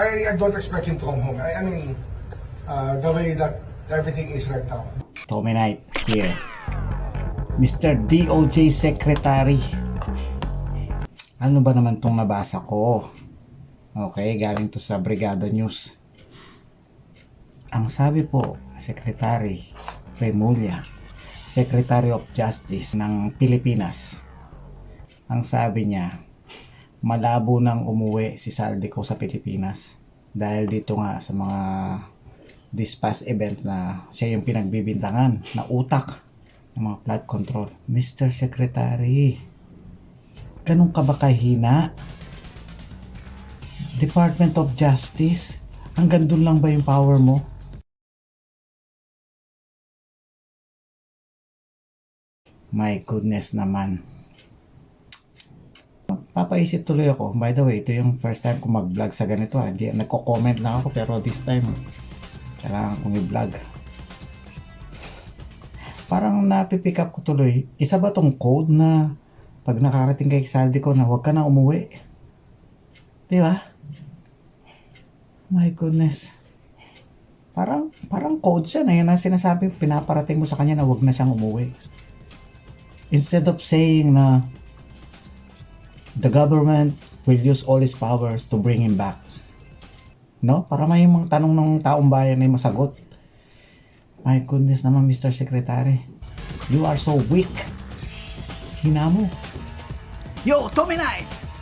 I, I don't expect him to come home. I, I mean, uh, the way that everything is right now. Tommy Knight here. Mr. DOJ Secretary. Ano ba naman tong nabasa ko? Okay, galing to sa Brigada News. Ang sabi po, Secretary Remulla, Secretary of Justice ng Pilipinas, ang sabi niya, malabo nang umuwi si Saldico sa Pilipinas dahil dito nga sa mga this past event na siya yung pinagbibintangan na utak ng mga flood control. Mr. Secretary, ganun ka ba kahina? Department of Justice, hanggang doon lang ba yung power mo? My goodness naman. Papaisip tuloy ako. By the way, ito yung first time ko mag-vlog sa ganito. ah. Hindi, nagko-comment lang ako pero this time kailangan kong i-vlog. Parang napipick up ko tuloy. Isa ba tong code na pag nakarating kay Saldi ko na huwag ka na umuwi? Di ba? My goodness. Parang, parang code siya na yun ang sinasabi, pinaparating mo sa kanya na huwag na siyang umuwi. Instead of saying na the government will use all its powers to bring him back. No? Para may mga tanong ng taong bayan ay masagot. My goodness naman, Mr. Secretary. You are so weak. Hina mo. Yo, Knight!